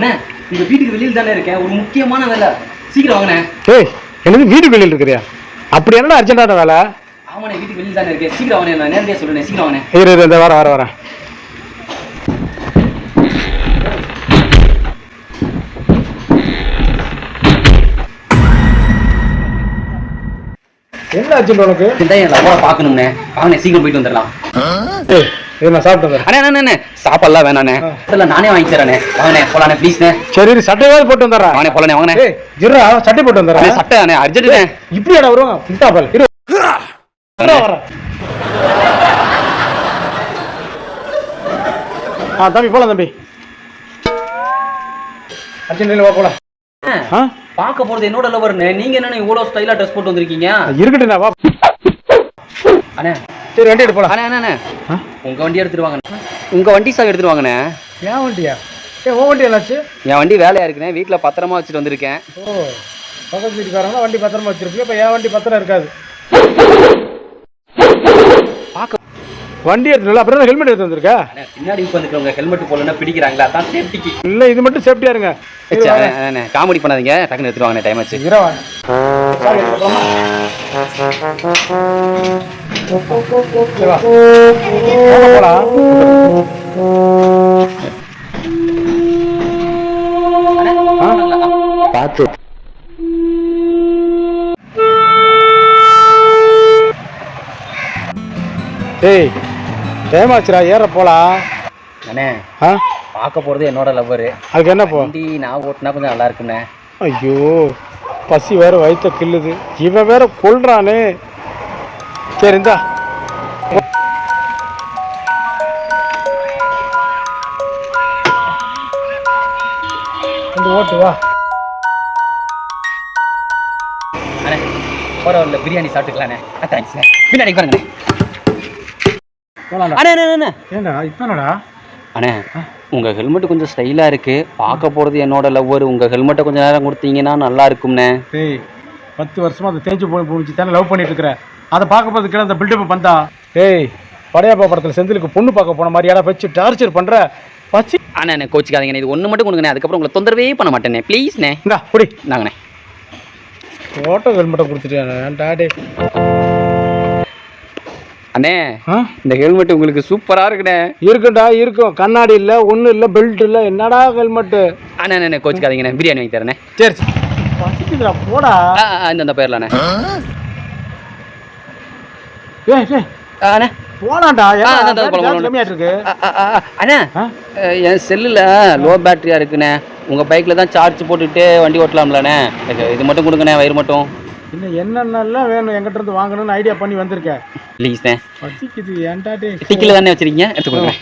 அண்ணே உங்க வீட்டுக்கு வெளியில் தானே இருக்கேன். ஒரு முக்கியமான வேலை. சீக்கிரம் வாங்கண்ணே. ஏய் என்னது வீட்டுக்கு வெளியில் இருக்கிறியா? அப்படி என்னடா அர்ஜென்ட்டான வேலை? ஆமாண்ணே வீட்டுக்கு வெளியில் தானே இருக்கேன். சீக்கிரம் வாங்கண்ணே நான் நேரடியாக சொல்லுறேன் சீக்கிரம் வாங்கண்ணே. இரு இரு இந்த வர வர வரேன் என்ன அர்ஜென்ட் உனக்கு? இந்த என் லவ்வை பார்க்கணும்ண்ணே. வாங்கண்ணே சீக்கிரம் போயிட்டு வந்துடலாம். ஏய் இது நான். அண்ணே அண்ணே சாப்பாடுலாம் வேணாண்ணே நானே வாங்கி தரேண்ணே வாங்கண்ணே போலாண்ணே ப்ளீஸ்ண்ணே சரி சட்டையாவது போட்டு வந்துடுறேன் வாங்கண்ணே போலாண்ணே வாங்கண்ணே. ஏய் ஜிரா சட்டை போட்டு வந்துடுறேன் சட்டை அண்ணே அர்ஜென்ட்டுண்ணே இரு. வரேன், வரேன். ஆ தம்பி போலாம் தம்பி. அர்ஜென்ட் வா போலாம். ஆ? பார்க்க போறது என்னோட லவர்ண்ணே நீங்க என்னண்ணே இவ்வளோ ஸ்டைலா ட்ரெஸ் போட்டு வந்திருக்கீங்க? இருக்கட்டுண்ணா வா. அண்ணே சரி வண்டி எடுத்து போலாம். அண்ணே அண்ணே அண்ணே. ஆ? உங்க வண்டி எடுத்துட்டு வாங்கண்ணே. உங்க வண்டி சாவி எடுத்துட்டு வாங்கண்ணே. ஏன் வண்டியா? ஏ உன் வண்டி என்னாச்சு? என் வண்டி வேலையா இருக்குண்ணே. வீட்டுல பத்திரமா வச்சுட்டு வந்திருக்கேன். ஓ பக்கத்து வீட்டுக்காரங்க வண்டி பத்திரமா வச்சிருப்பீங்க. இப்போ என் வண்டி பத்திரம் இருக்காது. பார்க்க வண்டி எடுத்துல அப்புறம் ஹெல்மெட் எடுத்து வந்திருக்கா? அண்ணே, பின்னாடி உட்காந்துக்கிறவங்க ஹெல்மெட் போடலன்னா பிடிக்கிறாங்களா அதான் சேஃப்டிக்கு இல்லை இது மட்டும் சேஃப்டியா இருங்க. காமெடி பண்ணாதீங்க. டக்குன்னு எடுத்துட்டு வாங்கண்ணே டைம் ஆச்சு. இரவா போலாம் பார்த்து ஏய் டைம் ஆச்சுடா ஏற போலாம் அண்ணே ஆ? பார்க்க போறது என்னோட லவ்வர் அதுக்கு என்ன போ? வண்டி நான் ஓட்டினா கொஞ்சம் நல்லா இருக்குண்ணே. ஐயோ பசி வேற வயித்த கில்லுது இவன் வேற கொல்றானே. சரி இந்தா. ஓட்டு வா. அண்ணே வரல பிரியாணி சாப்பிட்டுக்கலாண்ணே. தேங்க்ஸ்ண்ணே பின்னாடி பாருங்கண்ணே அண்ணே அண்ணே அண்ணே ஏண்டா இப்போ என்னடா? அண்ணே உங்க ஹெல்மெட் கொஞ்சம் ஸ்டைலா இருக்கு. பார்க்க போறது என்னோட லவ்வர் உங்க ஹெல்மெட்டை கொஞ்சம் நேரம் கொடுத்தீங்கன்னா நல்லா இருக்கும்ண்ணே. டேய் பத்து வருஷமா அதை தேஞ்சு போய் போச்சு தானே லவ் பண்ணிட்டு இருக்கிற? அதை பார்க்க போறதுக்கு அந்த பில்டப் பந்தா டேய் படையாப்பா படத்தில் செந்திலுக்கு பொண்ணு பார்க்க போன மாதிரி யாரா வச்சு டார்ச்சர் பண்ற? வச்சு அண்ணே அண்ணே கோச்சிக்காதீங்கண்ணே இது ஒன்று மட்டும் கொடுங்கண்ணே. அதுக்கப்புறம் உங்களை தொந்தரவே பண்ண மாட்டேனே ப்ளீஸ்ண்ணே இந்தா குடி நாங்கண்ணே ஓட்டோ ஹெல்மெட்டை கொடுத்துட்டேன் டேய். அண்ணே இந்த ஹெல்மெட் உங்களுக்கு சூப்பரா இருக்குண்ணே. இருக்குண்டா இருக்கும். கண்ணாடி இல்லை ஒன்றும் இல்லை பெல்ட் இல்லை என்னடா ஹெல்மெட்டு அண்ணே அண்ணே, கோச்சிக்காதீங்கண்ணே. பிரியாணி வாங்கி தரேண்ணே. சரி சரி. பசிக்குதுடா போடா. இந்த பேர்லாண்ணே ஏய் அண்ணே. இருக்கு அண்ணே என் செல்லில் லோ பேட்டரியா இருக்குண்ணே. உங்கள் பைக்கில் தான் சார்ஜ் போட்டுட்டு வண்டி ஓட்டலாம்லண்ணே. இது மட்டும் கொடுங்கண்ணே வயிறு மட்டும். இன்னும் என்னென்னலாம் வேணும்? எங்கிட்ட இருந்து வாங்கணும்னு ஐடியா பண்ணி வந்திருக்கேன் ப்ளீஸ்ண்ணே பசிக்குது ஏன்டா டேய் டிக்கில் தானே வச்சிருக்கீங்க? எடுத்து கொடுங்க.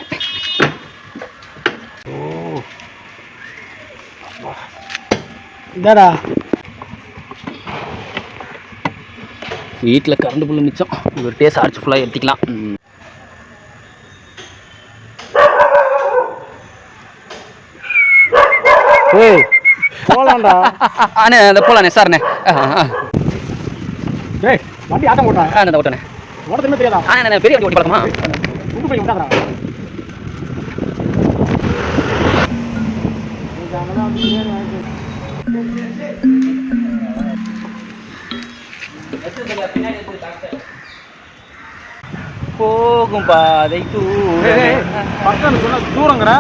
இந்தாடா. வீட்டில் கரண்ட் புல்லு மிச்சம். இவர்கிட்டயே சார்ஜ் ஃபுல்லாக ஏற்றிக்கலாம் ம். ஏய் போலாம்டா. அண்ணே அந்த போலாண்ணே சார்ண்ணே ஏய் வண்டி ஆட்டம் ஆ தெரியாதா? ஆ பெரிய வண்டி ஓட்டி பழக்கமா உண்டு போய் விட்டாதா போகும் பாதை பக்கம் சொன்னா தூரங்கிற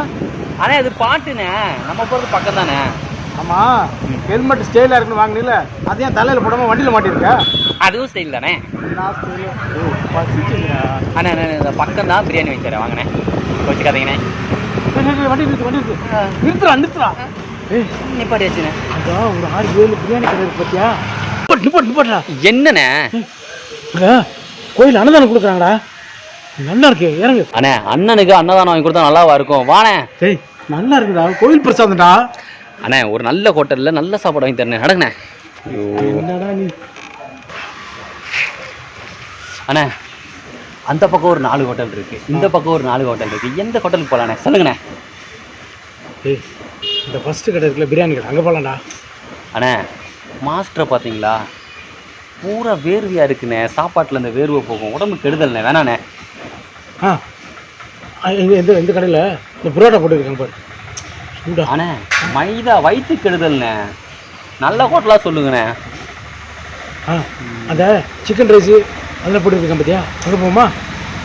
அண்ணே அது பாட்டுண்ணே நம்ம போகிறது பக்கம் தானே ஆமா ஹெல்மெட் ஸ்டைலா இருக்குன்னு வாங்கினில அதையும் தலையில போடாம வண்டியில மாட்டிருக்க அதுவும் ஸ்டைல் தானே. அண்ணே இந்த பக்கம் தான் பிரியாணி வாங்கி தரேன் வாங்கண்ணே வச்சுக்காதீங்கண்ணே வண்டி நிறுத்து வண்டி நிறுத்து நிறுத்துறா நிறுத்துறா ஏய் நிப்பாடி வச்சுண்ணே அதான் ஒரு ஆறு ஏழு பிரியாணி கடை இருக்கு பாத்தியா நிப்பாட்டு நிப்பாட்டு நிப்பாட்டுடா என்னண்ணே? கோயில் அன்னதானம் கொடுக்குறாங்கடா. நல்லா இருக்கு இறங்கு. அண்ணே அண்ணனுக்கு அன்னதானம் வாங்கி கொடுத்தா நல்லாவா இருக்கும்? வாண்ணே. டேய் நல்லா இருக்குடா கோயில் பிரசாதம்டா. அண்ணே ஒரு நல்ல ஹோட்டலில் நல்ல சாப்பாடு வாங்கி தரேன் நடங்கண்ணே ஐயோ. என்னடா நீ? அண்ணே அந்த பக்கம் ஒரு நாலு ஹோட்டல் இருக்கு. இந்த பக்கம் ஒரு நாலு ஹோட்டல் இருக்கு. எந்த ஹோட்டலுக்கு போகலாண்ணே சொல்லுங்கண்ணே. டேய் இந்த ஃபர்ஸ்ட் கடை இருக்குல்ல பிரியாணி கடை. அங்கே போகலாம்டா அண்ணே மாஸ்டரை பார்த்தீங்களா? பூரா வேர்வையா இருக்குண்ணே. சாப்பாட்டில் இந்த வேர்வை போகும். உடம்பு கெடுதல்ண்ணே. வேணாண்ணே. ஆ. இந்த இந்த கடையில்? இந்த புரோட்டா போட்டுருக்காங்க பாரு. சூடா. அண்ணே மைதா வயிற்று கெடுதல்ண்ணே. நல்ல ஹோட்டலாக சொல்லுங்கண்ணே. ஆ அந்த சிக்கன் ரைஸு அதில் போட்டுருக்கேன் பார்த்தியா அங்கே போமா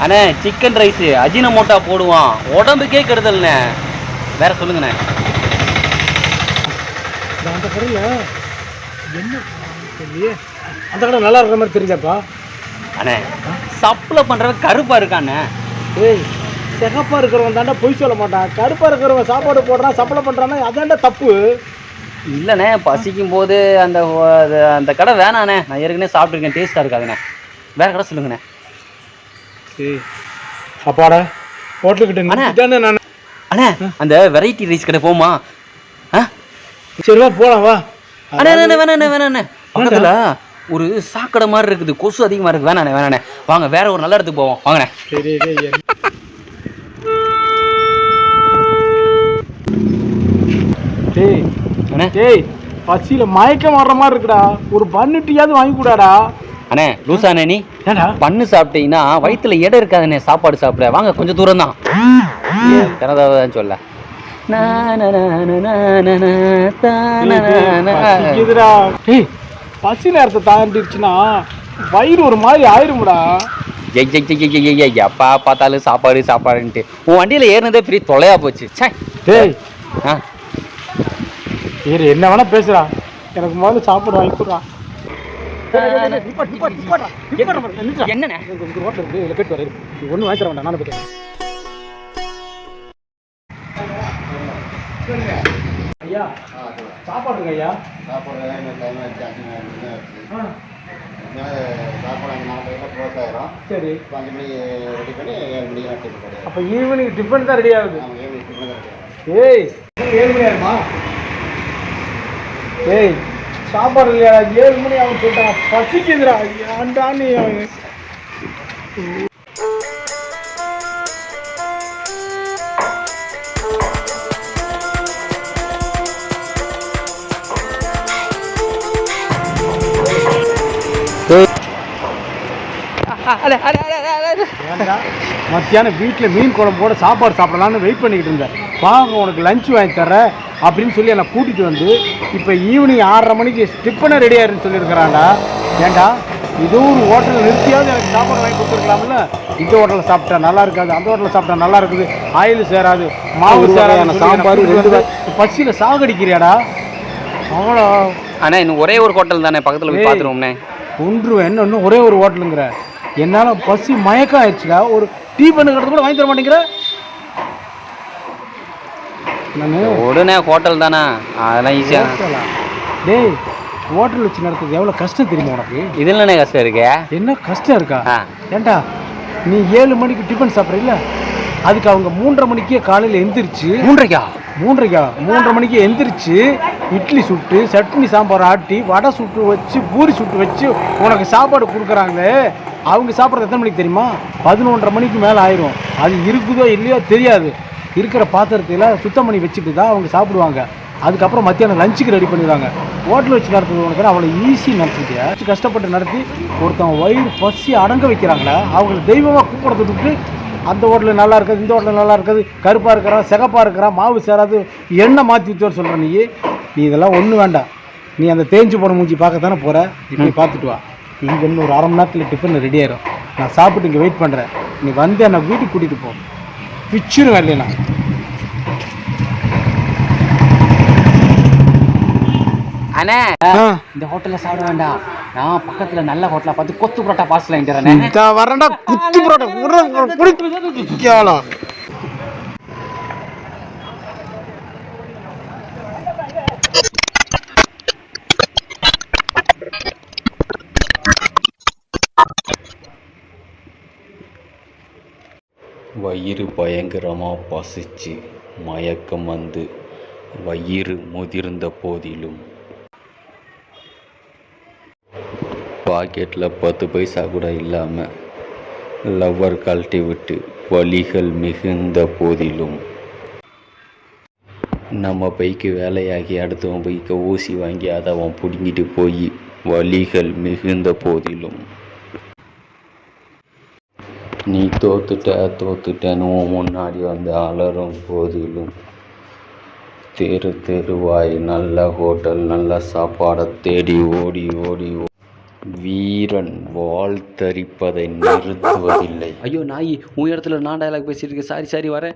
அண்ணே சிக்கன் ரைஸு. அஜினமோட்டா போடுவான். உடம்புக்கே கெடுதல்ண்ணே. வேற சொல்லுங்கண்ணே. அந்த கடையில் என்ன? தெரியலையே. அந்த கடை நல்லா இருக்கிற மாதிரி தெரிஞ்சாப்பா? அண்ணே சப்ளை பண்ணுறவன் கருப்பாக இருக்காண்ணே ஏய் சிகப்பாக இருக்கிறவன் தாண்டா பொய் சொல்ல மாட்டான். கருப்பாக இருக்கிறவன் சாப்பாடு போடுறான் சப்ளை பண்ணுறான்னா அதாண்டா தப்பு. இல்லைண்ணே பசிக்கும் போது அந்த அந்த கடை வேணாண்ணே. நான் ஏற்கனவே சாப்பிட்ருக்கேன் டேஸ்ட்டாக இருக்காதுண்ணே. வேற கடை சொல்லுங்கண்ணே. ஏய் அப்பாடா ஹோட்டலுக்கிட்ட நான் அண்ணே அந்த வெரைட்டி ரைஸ் கடை போமா ஆ? சரி வா போகலாம் வா. அண்ணே அண்ணே வேணாண்ணே வேணாண்ணே பக்கத்தில் ஒரு சாக்கடை மாதிரி இருக்குது. கொசு அதிகமாக இருக்குது. வேணாண்ணே வேணாண்ணே வாங்க வேற ஒரு நல்ல இடத்துக்கு போவோம். வாங்கண்ணே. டேய் அண்ணே. டேய் பசியில் மயக்கம் வர்ற மாதிரி இருக்குடா. ஒரு பண்ணு டீயாவது வாங்கி கூடாடா அண்ணே லூசாண்ணே நீ. பண்ணு சாப்பிட்டீங்கன்னா வயித்துல எடை இருக்காதுண்ணே. சாப்பாடு சாப்பிட. வாங்க கொஞ்சம் தூரம் தான் சொல்ல. பசி நேரத்தை தாண்டிடுச்சுன்னா வயிறு ஒரு மாதிரி ஆயிரும்டா. எப்பா பார்த்தாலும் சாப்பாடு சாப்பாடுன்ட்டு. உன் வண்டியில ஏறினதே பெரிய தொலையா போச்சு. ச்சே. டேய். ஆ. சரி என்ன வேணா பேசுடா. எனக்கு முதல்ல சாப்பாடு வாங்கி கொடுறா என்னண்ணே? ஒன்றும் வாங்கித்தர வேண்டாம். நானும் போயிட்டேன் ஐயா சாப்பாடுங்க ஐயா? சாப்பாடு டைம் ஆச்சு மணி சாப்பாடு அஞ்சு நாலு க்ளோஸ் ஆயிரும். சரி. இப்போ அஞ்சு மணி ரெடி பண்ணி ஏழு மணிக்கு நான் டிஃபன் கிடையாது அப்போ ஈவினிங் டிஃபன் தான் ரெடி ஆகுது. ஏழு மணிக்கு டிஃபன் தான் ஏய். ஏழு மணி ஆகுமா ஏய் சாப்பாடு இல்லையா? ஏழு மணி ஆகும் சொல்லிட்டான் பசிக்குதுடா ஏன்டா மத்தியானம் வீட்டில் மீன் குழம்போட சாப்பாடு சாப்பிடலான்னு வெயிட் பண்ணிக்கிட்டு இருந்தேன். வாங்க உனக்கு லஞ்ச் வாங்கி தர்றேன் அப்படின்னு சொல்லி என்னை கூட்டிகிட்டு வந்து இப்போ ஈவினிங் ஆறரை மணிக்கு டிஃபனை ரெடி ஆயிருன்னு சொல்லியிருக்கிறான்டா. ஏன்டா ஏதோ ஒரு ஹோட்டலில் நிறுத்தியாவது எனக்கு சாப்பாடு வாங்கி கொடுத்துருக்கலாம்ல? இந்த ஹோட்டலில் சாப்பிட்டா நல்லா இருக்காது அந்த ஹோட்டலில் சாப்பிட்டா நல்லா இருக்குது ஆயில் சேராது மாவு சேராது சாம்பார், ரெண்டு பசியில் சாகடிக்கிறியாடா? அவ்வளோ. அண்ணா இன்னும் ஒரே ஒரு ஹோட்டல் தானே பக்கத்துல போய். பார்த்துருவோம்ண்ணே. ஒன்று என்ன ஒரே ஒரு ஹோட்டலுங்கிற. என்னால் பசி மயக்கம் ஆயிடுச்சுடா ஒரு டீ பண்ணுங்கிறது கூட வாங்கி தர மாட்டேங்கிற. உடனே ஹோட்டல் தானே? அதெல்லாம் ஈஸியாக? டேய் ஹோட்டல் வச்சு நடத்துறது எவ்வளோ கஷ்டம் தெரியுமா உனக்கு? இதில் என்ன கஷ்டம் இருக்கு? என்ன கஷ்டம் இருக்கா? ஏன்டா நீ ஏழு மணிக்கு டிஃபன் சாப்பிட்றீல்ல? அதுக்கு அவங்க மூன்றரை மணிக்கே காலையில் எந்திரிச்சு மூன்றைக்கா? மூன்றரைக்கா மூன்றரை மணிக்கு எந்திரிச்சு இட்லி சுட்டு சட்னி சாம்பார் ஆட்டி வடை சுட்டு வச்சு பூரி சுட்டு வச்சு உனக்கு சாப்பாடு கொடுக்குறாங்களே அவங்க சாப்பிட்றது எத்தனை மணிக்கு தெரியுமா? பதினொன்றரை மணிக்கு மேலே ஆயிரும். அது இருக்குதோ இல்லையோ தெரியாது. இருக்கிற பாத்திரத்தில் சுத்தம் பண்ணி வச்சுட்டு தான் அவங்க சாப்பிடுவாங்க. அதுக்கப்புறம் மத்தியானம் லஞ்சுக்கு ரெடி பண்ணிடுவாங்க. ஹோட்டல் வச்சு நடத்துறது உனக்கு அவ்வளோ ஈஸி நடத்திட்டியா? கஷ்டப்பட்டு நடத்தி ஒருத்தவங்க வயிறு பசி அடங்க வைக்கிறாங்களே அவங்கள தெய்வமாக கூப்பிடுறதுக்கு அந்த ஹோட்டலில் நல்லா இருக்காது இந்த ஹோட்டலில் நல்லா இருக்காது கருப்பாக இருக்கிறான் சிகப்பாக இருக்கிறான் மாவு சேராது எண்ணெய் மாற்றி ஊற்றுவார் சொல்கிற நீ நீ இதெல்லாம் ஒன்றும் வேண்டாம். நீ அந்த தேஞ்சு போன மூஞ்சி பார்க்க தானே போகிற நீ பார்த்துட்டு வா. இங்கே இன்னும் ஒரு அரை மணி நேரத்தில் டிஃபன் ரெடி ஆயிரும். நான் சாப்பிட்டு இங்கே வெயிட் பண்ணுறேன் நீ வந்து என்னை வீட்டுக்கு கூட்டிகிட்டு போ. பிச்சிருவேன் இல்லைனா அண்ணே இந்த ஹோட்டல்ல சாப்பிட வேண்டாம். நான் பக்கத்துல நல்ல ஹோட்டலா பார்த்து கொத்து புரோட்டா பார்சல் வாங்கிட்டு இந்த வரண்டா குத்து புரோட்டா. வயிறு பயங்கரமாக பசிச்சு. மயக்கம் வந்து வயிறு முதிர்ந்த போதிலும் பாக்கெட்டில் பத்து பைசா கூட இல்லாமல் லவ்வர் கழட்டி விட்டு வலிகள் மிகுந்த போதிலும். நம்ம பைக்கு வேலையாகி அடுத்தவன் பைக்கை ஊசி வாங்கி அதை அவன் பிடுங்கிட்டு போய் வலிகள் மிகுந்த போதிலும். நீ தோத்துட்ட தோத்துட்டன்னு முன்னாடி வந்து அலறும் போதிலும். தெரு தெருவாய் நல்ல ஹோட்டல் நல்ல சாப்பாடை தேடி ஓடி ஓடி வீரன் வாழ்த்தரிப்பதை நிறுத்துவதில்லை. ஐயோ நாய் உன் இடத்துல நான் டயலாக் பேசிட்டு இருக்கேன். சாரி சாரி வரேன்.